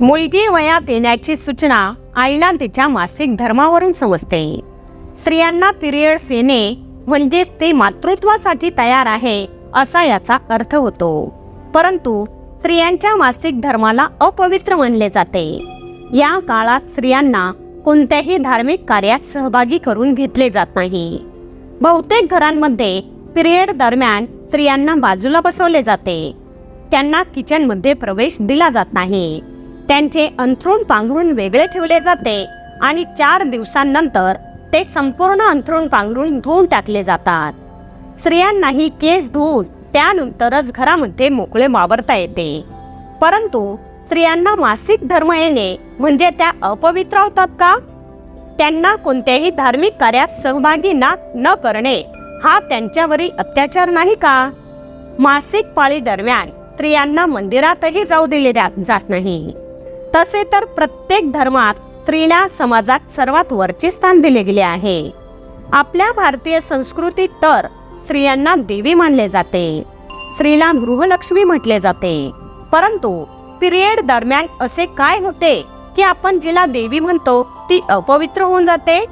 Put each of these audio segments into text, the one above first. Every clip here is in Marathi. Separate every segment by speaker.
Speaker 1: मुलगी वयात येण्याची सूचना आईला तिच्या मासिक धर्मावरून समजते. स्त्रियांना पिरियड्स येणे म्हणजेच ते मातृत्वासाठी तयार आहे असा याचा अर्थ होतो. परंतु स्त्रियांच्या मासिक धर्माला अपवित्र मानले जाते. या काळात स्त्रियांना कोणत्याही धार्मिक कार्यात सहभागी करून घेतले जात नाही. बहुतेक घरांमध्ये पिरियड दरम्यान स्त्रियांना बाजूला बसवले जाते. त्यांना किचनमध्ये प्रवेश दिला जात नाही. त्यांचे अंथरूण पांघरून वेगळे ठेवले जाते आणि चार दिवसांनंतर ते संपूर्ण अंथरूण पांघरून धुवून टाकले जातात. स्त्रियांनाही केस धुवून त्यानंतरच घरामध्ये मोकळे वावरता येते. परंतु स्त्रियांना मासिक धर्म येणे म्हणजे त्या अपवित्र होतात का? त्यांना कोणत्याही धार्मिक कार्यात सहभागी ना न करणे हा त्यांच्यावरील अत्याचार नाही का? मासिक पाळी दरम्यान स्त्रियांना मंदिरातही जाऊ दिले जात नाही. तसे तर प्रत्येक धर्मात स्त्रीला समाजात सर्वात वरचे स्थान दिले गेले आहे. आपल्या भारतीय संस्कृतीत तर स्त्रियांना देवी मानले जाते. स्त्रीला गृहलक्ष्मी म्हटले जाते. परंतु पिरियड दरम्यान असे काय होते की आपण जिला देवी म्हणतो ती अपवित्र होऊन जाते?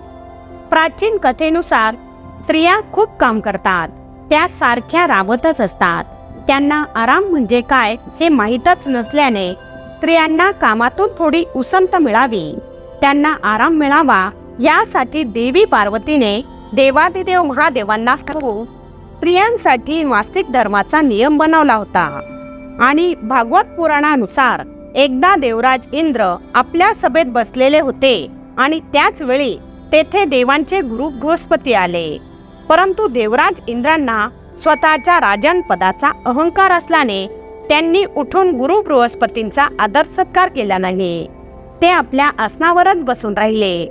Speaker 1: प्राचीन कथेनुसार स्त्रिया खूप काम करतात. त्या सारख्या राबतच असतात. त्यांना आराम म्हणजे काय हे माहीतच नसल्याने स्त्रियांना कामातून थोडी उसंत मिळावी. त्यांना आराम मिळावा यासाठी देवी पार्वतीने देवादिदेव महादेवांना सांगून स्त्रियांसाठी मासिक धर्माचा नियम बनवला होता. आणि भागवत पुराणानुसार एकदा देवराज इंद्र आपल्या सभेत बसलेले होते आणि त्याच वेळी तेथे देवांचे गुरु बृहस्पती आले. परंतु देवराज इंद्रांना स्वतःच्या राजन पदाचा अहंकार असल्याने त्यांनी उठून गुरु बृहस्पतींचा आदर सत्कार केला नाही. ते आपल्या आसनावरच बसून राहिले.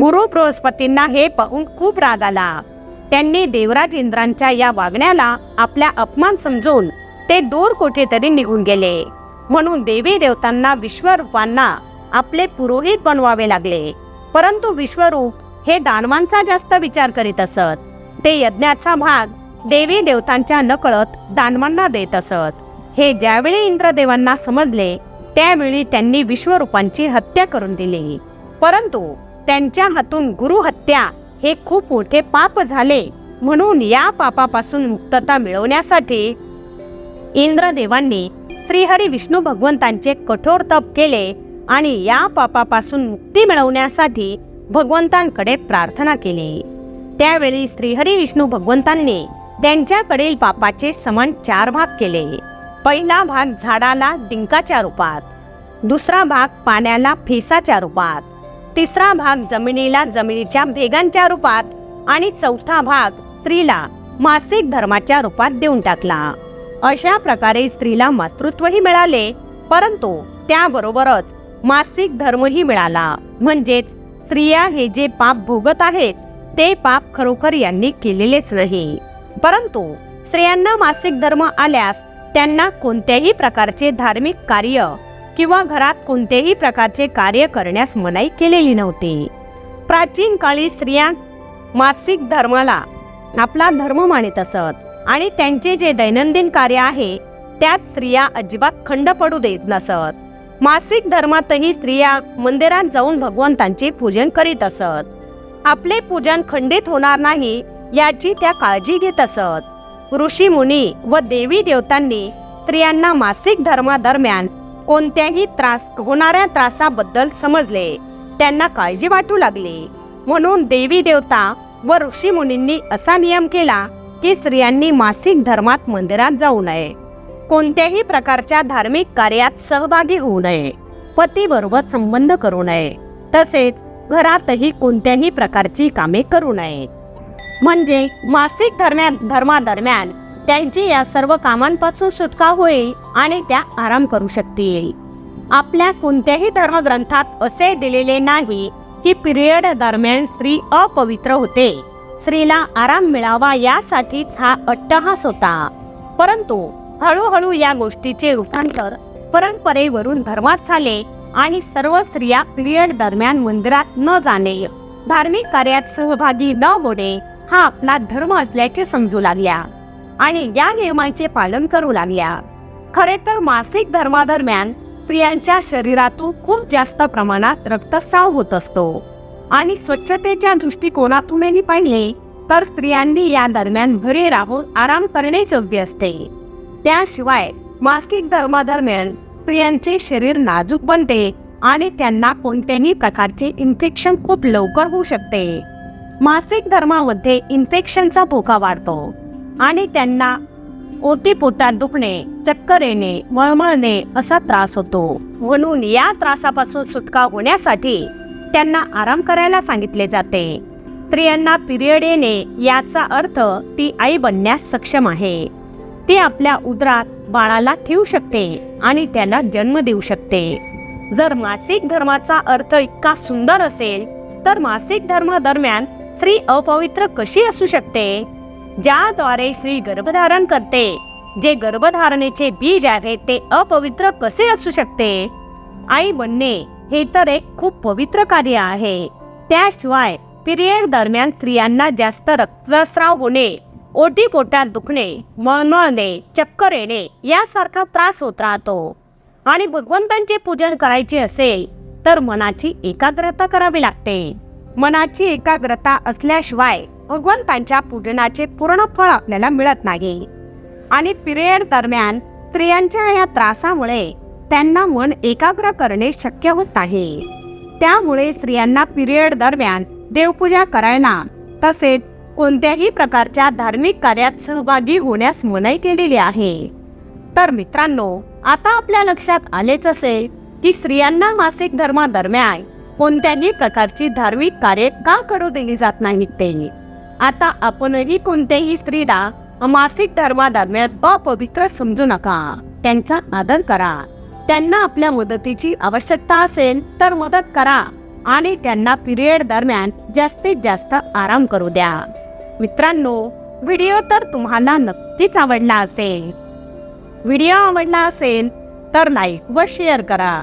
Speaker 1: गुरु बृहस्पतींना हे पाहून खूप राग आला. त्यांनी देवराज इंद्रांच्या या वागण्याला आपल्या अपमान समजून ते दूर कुठेतरी निघून गेले. म्हणून देवी देवतांना विश्वरूपांना आपले पुरोहित बनवावे लागले. परंतु विश्वरूप हे दानवांचा जास्त विचार करीत असत. ते यज्ञाचा भाग देवी देवतांच्या नकळत दानवांना देत असत. हे ज्यावेळी इंद्रदेवांना समजले त्यावेळी त्यांनी विश्वरूपांची हत्या करून दिली. परंतु त्यांच्या हातून गुरुहत्या हे खूप मोठे पाप झाले म्हणून या पापापासून मुक्तता मिळवण्यासाठी इंद्रदेवांनी श्रीहरी विष्णू भगवंतांचे कठोर तप केले आणि या पापापासून मुक्ती मिळवण्यासाठी भगवंतांकडे प्रार्थना केली. त्यावेळी श्रीहरी विष्णू भगवंतांनी त्यांच्याकडील पापाचे समान चार भाग केले. पहिला भाग झाडाला डिंकाच्या रूपात दुसरा भाग पाण्याला फेसाच्या रूपात तिसरा भाग जमिनीला जमिनीच्या भेगांच्या रूपात आणि चौथा भाग स्त्रीला मासिक धर्माच्या रूपात देऊन टाकला. अशा प्रकारे स्त्रीला मातृत्वही मिळाले परंतु त्याबरोबरच मासिक धर्मही मिळाला. म्हणजेच स्त्रिया हे जे पाप भोगत आहेत ते पाप खरोखर यांनी केलेलेच नाही. परंतु स्त्रियांना मासिक धर्म आल्यास त्यांना कोणत्याही प्रकारचे धार्मिक कार्य किंवा घरात कोणतेही प्रकारचे कार्य करण्यास मनाई केलेली नव्हती. प्राचीन काळी स्त्रिया मासिक धर्माला आपला धर्म मानित असत आणि त्यांचे जे दैनंदिन कार्य आहे त्यात स्त्रिया अजिबात खंड पडू देत नसत. मासिक धर्मातही स्त्रिया मंदिरात जाऊन भगवंतांचे पूजन करीत असत. आपले पूजन खंडित होणार नाही याची त्या काळजी घेत असत. ऋषी मुनी व देवी देवतांनी स्त्रियांना मासिक धर्मादरम्यान कोणत्याही त्रास होणाऱ्या त्रासाबद्दल समजले. त्यांना काळजी वाटू लागली. म्हणून देवी देवता व ऋषी मुनींनी असा नियम केला की स्त्रियांनी मासिक धर्मात मंदिरात जाऊ नये. कोणत्याही प्रकारच्या धार्मिक कार्यात सहभागी होऊ नये. पतीबरोबर संबंध करू नये. तसेच घरातही कोणत्याही प्रकारची कामे करू नयेत. म्हणजे मासिक धर्म्या धर्मादरम्यान त्यांची या सर्व कामांपासून सुटका होईल आणि त्या आराम करू शकतील. आपल्या कोणत्याही धर्मग्रंथात असे दिलेले नाही की पिरियड दरम्यान स्त्री अपवित्र होते. स्त्रीला आराम मिळावा यासाठीच हा अट्टहास होता. परंतु हळूहळू या गोष्टीचे रूपांतर परंपरेवरून धर्मात झाले आणि सर्व स्त्रिया पिरियड दरम्यान मंदिरात न जाणे धार्मिक कार्यात सहभागी न होणे हा आपला धर्म असल्याचे समजू लागल्या आणि या नियमांचे पालन करू लागल्या. खरे तर मासिक धर्मादरम्यान स्त्रियांच्या शरीरातून खूप जास्त प्रमाणात रक्तस्राव होत असतो आणि स्वच्छतेच्या दृष्टिकोनातूनही पाहिले तर स्त्रियांनी या दरम्यान घरी राहून आराम करणे योग्य असते. त्याशिवाय मासिक धर्मादरम्यान स्त्रियांचे शरीर नाजूक बनते आणि त्यांना कोणत्याही प्रकारचे इन्फेक्शन खूप लवकर होऊ शकते. मासिक धर्मामध्ये इन्फेक्शनचा धोका वाढतो आणि त्यांना ओटीपोटात दुखणे चक्कर येणे मळमळणे असा त्रास होतो. म्हणून या त्रासापासून सुटका होण्यासाठी त्यांना आराम करायला सांगितले जाते. स्त्रियांना पिरियड येणे याचा अर्थ ती आई बनण्यास सक्षम आहे. ती आपल्या उदरात बाळाला ठेवू शकते आणि त्याला जन्म देऊ शकते. जर मासिक धर्माचा अर्थ इतका सुंदर असेल तर मासिक धर्म दरम्यान स्त्री अपवित्र कशी असू शकते? ज्याद्वारे स्त्री गर्भधारण करते जे गर्भधारणेचे बीज आहे ते अपवित्र कसे असू शकते? आई बनणे हे तर एक खूप पवित्र कार्य आहे. त्याशिवाय पिरियड दरम्यान स्त्रियांना जास्त रक्तस्राव होणे ओटी पोटात दुखणे मळमळणे चक्कर येणे यासारखा त्रास होत राहतो. आणि भगवंतांचे पूजन करायचे असेल तर मनाची एकाग्रता करावी लागते. मनाची एकाग्रता असल्याशिवाय भगवंतांच्या पूजनाचे पूर्ण फळ आपल्याला मिळत नाही. आणि पिरियड दरम्यान स्त्रियांच्या या त्रासामुळे त्यांना मन एकाग्र करणे शक्य होत नाही त्यामुळे स्त्रियांना पिरियड दरम्यान देवपूजा करायला तसेच कोणत्याही प्रकारच्या धार्मिक कार्यात सहभागी होण्यास मनाई केलेली आहे. तर मित्रांनो आता आपल्या लक्षात आलेच असेल की स्त्रियांना मासिक धर्मादरम्यान कोणत्याही प्रकारची धार्मिक कार्य का करू दिली जात नाहीत ते आता आपणही कोणत्याही स्त्रीला मासिक धर्मादरम्यान अपवित्र समजू नका. त्यांचा आदर करा. त्यांना आपल्या मदतीची आवश्यकता असेल तर मदत करा आणि त्यांना पिरियड दरम्यान जास्तीत जास्त आराम करू द्या. मित्रांनो व्हिडिओ तर तुम्हाला नक्कीच आवडला असेल. व्हिडिओ आवडला असेल तर लाईक व शेअर करा.